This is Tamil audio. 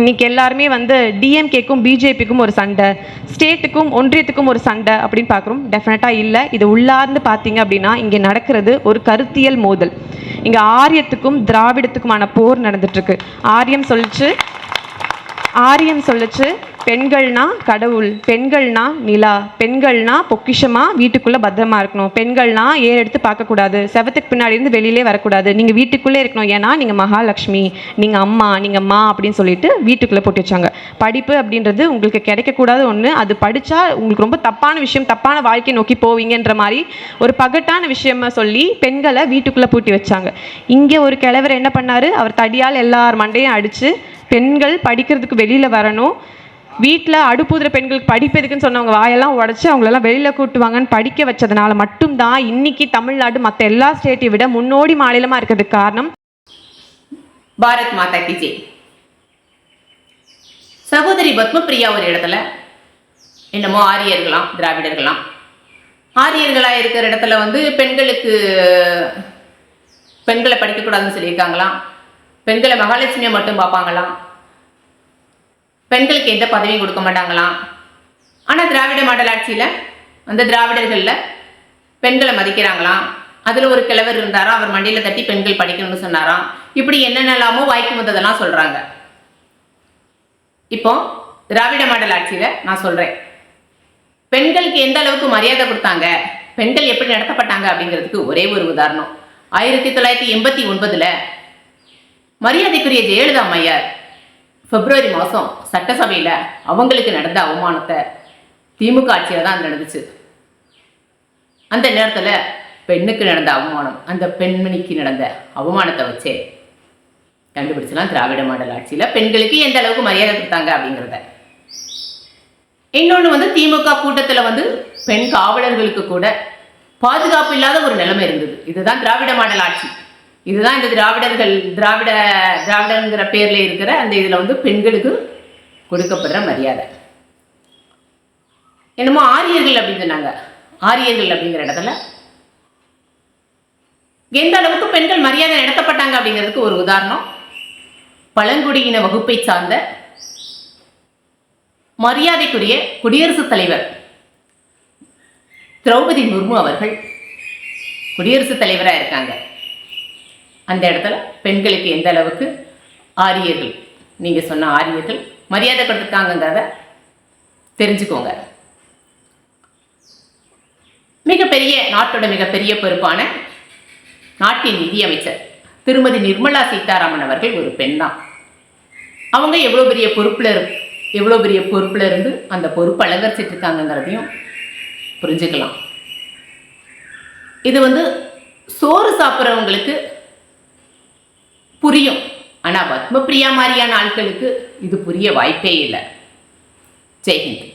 இன்னைக்கு எல்லாருமே வந்து டிஎம்கேக்கும் பிஜேபிக்கும் ஒரு சண்டை ஸ்டேட்டுக்கும் ஒன்றியத்துக்கும் ஒரு சண்டை அப்படின்னு பார்க்குறோம். டெஃபினட்டாக இல்லை. இது உள்ளார்ந்து பார்த்தீங்க அப்படின்னா இங்கே நடக்கிறது ஒரு கருத்தியல் மோதல். இங்கே ஆரியத்துக்கும் திராவிடத்துக்குமான போர் நடந்துட்டுருக்கு. ஆரியம் சொல்லிச்சு ஆரியம் சொல்லுச்சு பெண்கள்னா கடவுள் பெண்கள்னா நிலா பெண்கள்னா பொக்கிஷமாக வீட்டுக்குள்ளே பத்திரமா இருக்கணும். பெண்கள்னா ஏர் எடுத்து பார்க்கக்கூடாது செவத்துக்கு பின்னாடி இருந்து வெளியிலே வரக்கூடாது. நீங்கள் வீட்டுக்குள்ளே இருக்கணும். ஏன்னா நீங்கள் மகாலட்சுமி நீங்கள் அம்மா நீங்கள் அம்மா அப்படின்னு சொல்லிட்டு வீட்டுக்குள்ளே போட்டு வச்சாங்க. படிப்பு அப்படின்றது உங்களுக்கு கிடைக்கக்கூடாத ஒன்று அது படித்தா உங்களுக்கு ரொம்ப தப்பான விஷயம் தப்பான வாழ்க்கை நோக்கி போவீங்கன்ற மாதிரி ஒரு பகட்டான விஷயமா சொல்லி பெண்களை வீட்டுக்குள்ளே பூட்டி வச்சாங்க. இங்கே ஒரு கிழவர் என்ன பண்ணார்? அவர் தடியால் எல்லார் மண்டையும் அடித்து பெண்கள் படிக்கிறதுக்கு வெளியில் வரணும். வீட்டில் அடுப்புதுற பெண்களுக்கு படிப்பு எதுக்குன்னு சொன்னவங்க வாயெல்லாம் உடச்சி அவங்களெல்லாம் வெளியில் கூட்டுவாங்கன்னு படிக்க வச்சதுனால மட்டும்தான் இன்னைக்கு தமிழ்நாடு மற்ற எல்லா ஸ்டேட்டை விட முன்னோடி மாநிலமாக இருக்கிறதுக்கு காரணம். பாரத் மாதா கி ஜெய் சகோதரி பத்மபிரியா ஒரு இடத்துல என்னமோ ஆரியர்களாம் திராவிடர்களாம். ஆரியர்களாக இருக்கிற இடத்துல வந்து பெண்களுக்கு பெண்களை படிக்கக்கூடாதுன்னு சொல்லியிருக்காங்களாம். பெண்களை மகாலட்சுமியை மட்டும் பார்ப்பாங்களாம் பெண்களுக்கு எந்த பதவியும் கொடுக்க மாட்டாங்களாம் ஆனால் திராவிட மாடல் ஆட்சியில் அந்த திராவிடர்களில் பெண்களை மதிக்கிறாங்களாம் அதில் ஒரு கிழவர் இருந்தாராம் அவர் மண்டியில் தட்டி பெண்கள் படிக்கணும்னு சொன்னாராம் இப்படி என்னென்னலாமோ வாய்க்கு வந்ததெல்லாம் சொல்கிறாங்க இப்போ திராவிட மாடல் ஆட்சியில் நான் சொல்கிறேன் பெண்களுக்கு எந்த அளவுக்கு மரியாதை கொடுத்தாங்க? பெண்கள் எப்படி நடத்தப்பட்டாங்க அப்படிங்கிறதுக்கு ஒரே ஒரு உதாரணம். ஆயிரத்தி தொள்ளாயிரத்தி எண்பத்தி ஒன்பதில் மரியாதைக்குரிய ஜெயலலிதா அம்மையார் பிப்ரவரி மாதம் சட்டசபையில் அவங்களுக்கு நடந்த அவமானத்தை திமுக ஆட்சியில் தான் நடந்துச்சு. அந்த நேரத்தில் பெண்ணுக்கு நடந்த அவமானம் அந்த பெண்மணிக்கு நடந்த அவமானத்தை வச்சே கண்டுபிடிச்சலாம் திராவிட மாடல் ஆட்சியில் பெண்களுக்கு எந்த அளவுக்கு மரியாதை கொடுத்தாங்க அப்படிங்கிறத. இன்னொன்று வந்து திமுக கூட்டத்தில் வந்து பெண் காவலர்களுக்கு கூட பாதுகாப்பு இல்லாத ஒரு நிலைமை இருந்தது. இதுதான் திராவிட மாடல் ஆட்சி. இதுதான் இந்த திராவிடர்கள் திராவிட திராவிடங்கிற பேரில் இருக்கிற அந்த இதில் வந்து பெண்களுக்கு கொடுக்கப்படுற மரியாதை. என்னமோ ஆரியர்கள் அப்படின்னு சொன்னாங்க. ஆரியர்கள் அப்படிங்கிற இடத்துல எந்த அளவுக்கு பெண்கள் மரியாதை நடத்தப்பட்டாங்க அப்படிங்கிறதுக்கு ஒரு உதாரணம். பழங்குடியின வகுப்பை சார்ந்த மரியாதைக்குரிய குடியரசுத் தலைவர் திரௌபதி முர்மு அவர்கள் குடியரசுத் தலைவராக இருக்காங்க. அந்த இடத்துல பெண்களுக்கு எந்த அளவுக்கு ஆரியர்கள்? நீங்கள் சொன்ன ஆரியர்கள் மரியாதை கொடுத்துருக்காங்கங்கிறத தெரிஞ்சுக்கோங்க. மிகப்பெரிய நாட்டோட மிகப்பெரிய பொறுப்பான நாட்டின் நிதியமைச்சர் திருமதி நிர்மலா சீதாராமன் அவர்கள் ஒரு பெண் தான் அவங்க எவ்வளோ பெரிய பொறுப்பில் இரு எவ்வளோ பெரிய பொறுப்பில் இருந்து அந்த பொறுப்பு அலங்கரிச்சிட்டு இருக்காங்கங்கிறதையும் புரிஞ்சுக்கலாம். இது வந்து சோறு சாப்பிட்றவங்களுக்கு புரியும். ஆனால் பத்மபிரியா மாதிரியான ஆட்களுக்கு இது புரிய வாய்ப்பே இல்லை. ஜெய்ஹிந்த்